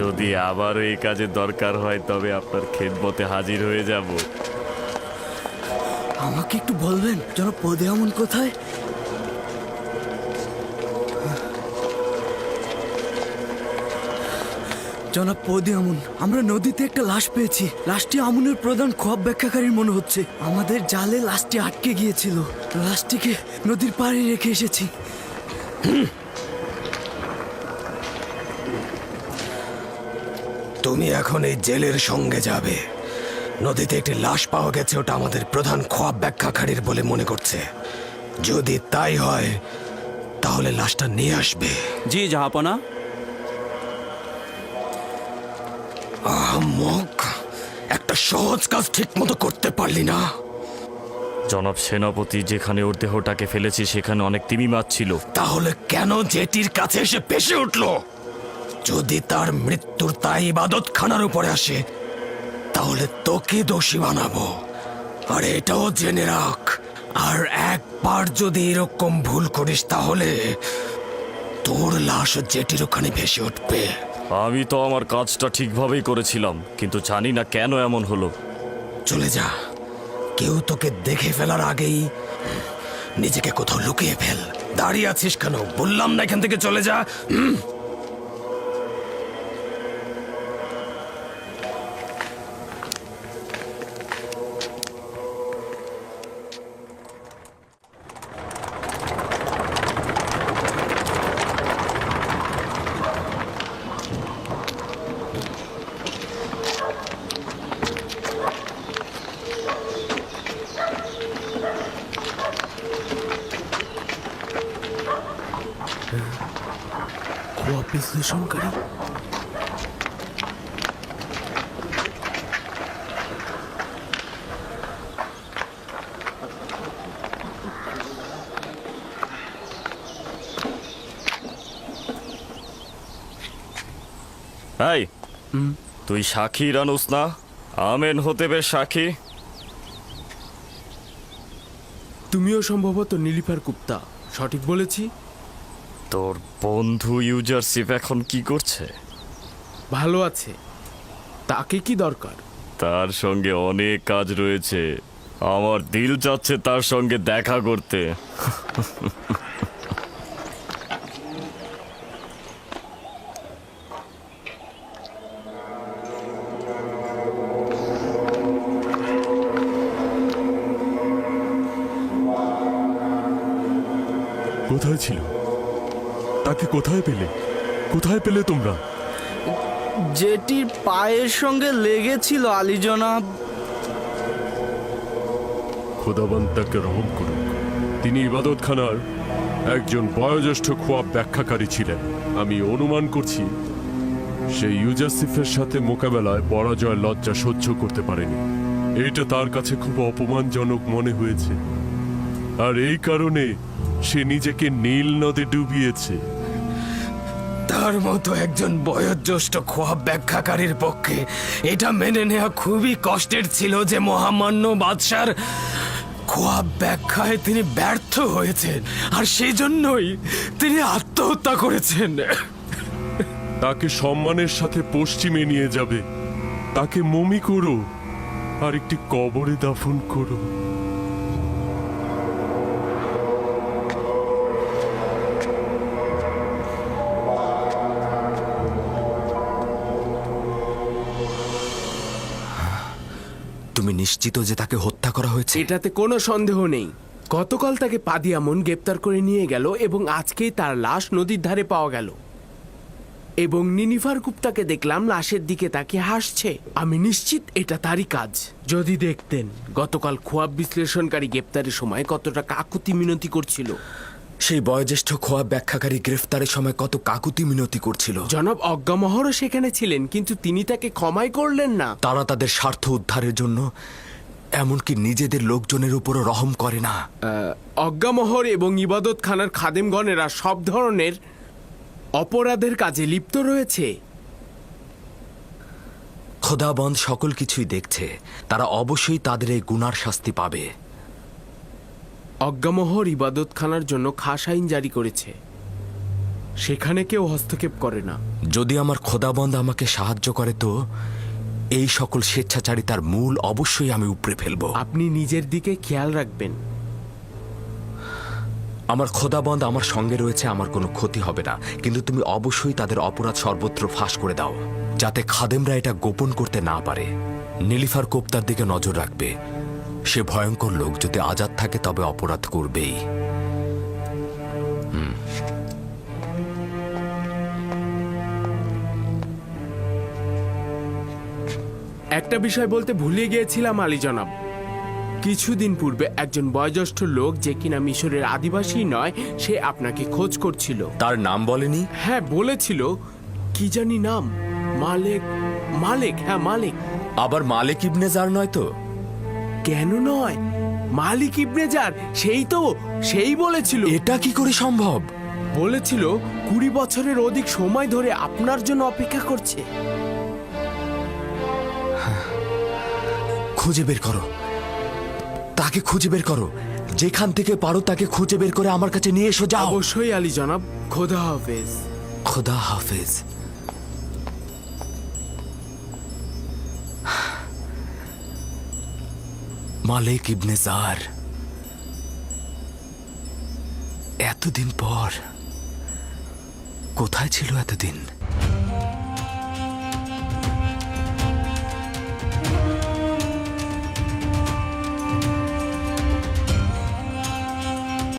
যদি আবার এই কাজে দরকার হয়, তবে আপনার খেদমতে হাজির হয়ে যাব। আমাকে একটু বলবেন, যেন পদে এমন কোথায়? জনাব পদে আমুন, আমরা নদীতে একটা লাশ পেয়েছি। লাশটি আমুনের প্রধান খোয়াব ব্যাখ্যাকারীর মনে হচ্ছে। আমাদের জালে লাশটি আটকে গিয়েছিল। লাশটিকে নদীর পাড়ে রেখে এসেছি। তুমি এখন এই জেলের সঙ্গে যাবে। নদীতে একটি লাশ পাওয়া গেছে ওটা আমাদের প্রধান খোয়াব ব্যাখ্যাকারীর বলে মনে করছে। যদি তাই হয় তাহলে লাশটা নিয়ে আসবে। জি জাহাপনা। আহমক একটা সহজ কাজ ঠিক মতো করতে পারলি না। জনাব সেনাপতি যেখানে ওর দেহটাকে ফেলেছি সেখানে অনেক তিমি মাছ ছিল। তাহলে কেন জেটির কাছে এসে পেশে উঠল? যদি তার মৃত্যুর তাই ইবাদত খানার উপরে আসে তাহলে তোকে দোষী বানাবো। আর এটাও জেনে রাখ আর একবার যদি এরকম ভুল করিস তাহলে তোর লাশ জেটির ওখানে ভেসে উঠবে। আমি তো আমার কাজটা ঠিকভাবেই করেছিলাম কিন্তু জানি না কেন এমন হলো। চলে যা। কেউ তোকে দেখে ফেলার আগেই নিজেকে কোথাও লুকিয়ে ফেল। দাঁড়িয়ে আছিস কেন? বললাম না এখান থেকে চলে যা। খোয়াব বিশ্লেষণকারী এই তুই সাক্ষী রানুস না? আমেন হতে বে সাক্ষী। তুমিও সম্ভবত নীলিফার গুপ্তা সঠিক বলেছি? তোর বন্ধু ইউজারশিপ এখন কি করছে? ভালো আছে। তাকে কি দরকার? তার সঙ্গে অনেক কাজ রয়েছে। আমার দিল চাচ্ছে তার সঙ্গে দেখা করতে। কোথায় ছিল? তাকে কোথায় পেলে? কোথায় পেলে তোমরা? যেটির পায়ের সঙ্গে লেগেছিল আলী জনাব। খোদাবান তাকে রহম করুক। তিনি ইবাদতখানার একজন বয়োজ্যেষ্ঠ খোয়াব ব্যাখ্যাকারী ছিলেন। আমি অনুমান করছি সেই ইউজাসিফের সাথে মোকাবেলায় পরাজয় লজ্জা সহ্য করতে পারেনি। এটা তার কাছে খুব অপমানজনক মনে হয়েছে। আর এই কারণে সে নিজেকে নীল নদে ডুবিয়েছে। তার মতো একজন বয়োজ্যেষ্ঠ খোয়াব ব্যাখ্যাকারীর পক্ষে এটা মেনে নেওয়া খুবই কষ্টের ছিল যে মহামান্য বাদশার খোয়াব ব্যাখ্যায় তিনি ব্যর্থ হয়েছেন, আর সেই জন্যই তিনি আত্মহত্যা করেছেন। তাকে সম্মানের সাথে পশ্চিমে নিয়ে যাবে। তাকে মমি করো, আর একটি কবরে দাফন করো। তুমি নিশ্চিত যে তাকে হত্যা করা হয়েছে? এটাতে কোনো সন্দেহ নেই। গতকাল তাকে পাদিয়ামন গ্রেপ্তার করে নিয়ে গেল এবং আজকেই তার লাশ নদীর ধারে পাওয়া গেল। এবং নিনিফার গুপ্তাকে দেখলাম লাশের দিকে তাকে হাসছে। আমি নিশ্চিত এটা তারই কাজ। যদি দেখতেন, গতকাল খোয়াব বিশ্লেষণকারী গ্রেপ্তারের সময় কতটা কাকুতি মিনতি করছিল। সেই বয়োজ্যেষ্ঠ খোয়া ব্যাখ্যাকারী গ্রেফতারের সময় কত কাকুতি মিনতি করছিল। জনাব অজ্ঞামহরও সেখানে ছিলেন কিন্তু তিনি তাকে ক্ষমাই করলেন না। তারা তাদের স্বার্থ উদ্ধারের জন্য এমনকি নিজেদের লোকজনের উপরও রহম করে না। অজ্ঞামহর এবং ইবাদত খানার খাদেমগণেরা সব ধরনের অপরাধের কাজে লিপ্ত রয়েছে। খোদাবন্ধ সকল কিছুই দেখছে। তারা অবশ্যই তাদের এই গুনার শাস্তি পাবে। অজ্ঞামহর ইবাদত খানার জন্য খাস আইন জারি করেছে। সেখানে কেউ হস্তক্ষেপ করে না। যদি আমার খোদাবন্ধ আমাকে সাহায্য করে তো এই সকল স্বেচ্ছাচারিতার মূল অবশ্যই আমি উপড়ে ফেলব। আপনি নিজের দিকে খেয়াল রাখবেন। আমার খোদাবন্ধ আমার সঙ্গে রয়েছে আমার কোনো ক্ষতি হবে না। কিন্তু তুমি অবশ্যই তাদের অপরাধ সর্বত্র ফাঁস করে দাও যাতে খাদেমরা এটা গোপন করতে না পারে। নীলিফার কোপ্তার দিকে নজর রাখবে। সে ভয়ঙ্কর লোক যদি আজাদ থাকে তবে অপরাধ করবেই। একটা বিষয় বলতে ভুলে গিয়েছিলাম আলী জনাব। কিছুদিন পূর্বে একজন বয়োজ্যেষ্ঠ লোক যে কিনা মিশরের আদিবাসী নয় সে আপনাকে খোঁজ করছিল। তার নাম বলেনি? হ্যাঁ বলেছিল। কি জানি নাম? মালেক মালেক হ্যাঁ মালিক। আবার মালিক ইবনে জার নয় তো? কেন নয়? মালিক ইবনেজার সেই তো সেই বলেছিল। এটা কি করে সম্ভব? বলেছিল কুড়ি বছরের অধিক সময় ধরে আপনার জন্য অপেক্ষা করছে। খুঁজে বের করো। তাকে খুঁজে বের করো। যেখান থেকে পারো তাকে খুঁজে বের করে আমার কাছে নিয়ে এসো যাও। অবশ্যই আলী জনাব খোদা হাফেজ। খোদা হাফেজ। মালিক ইবনে জার। এতদিন পর কোথায় ছিল এতদিন?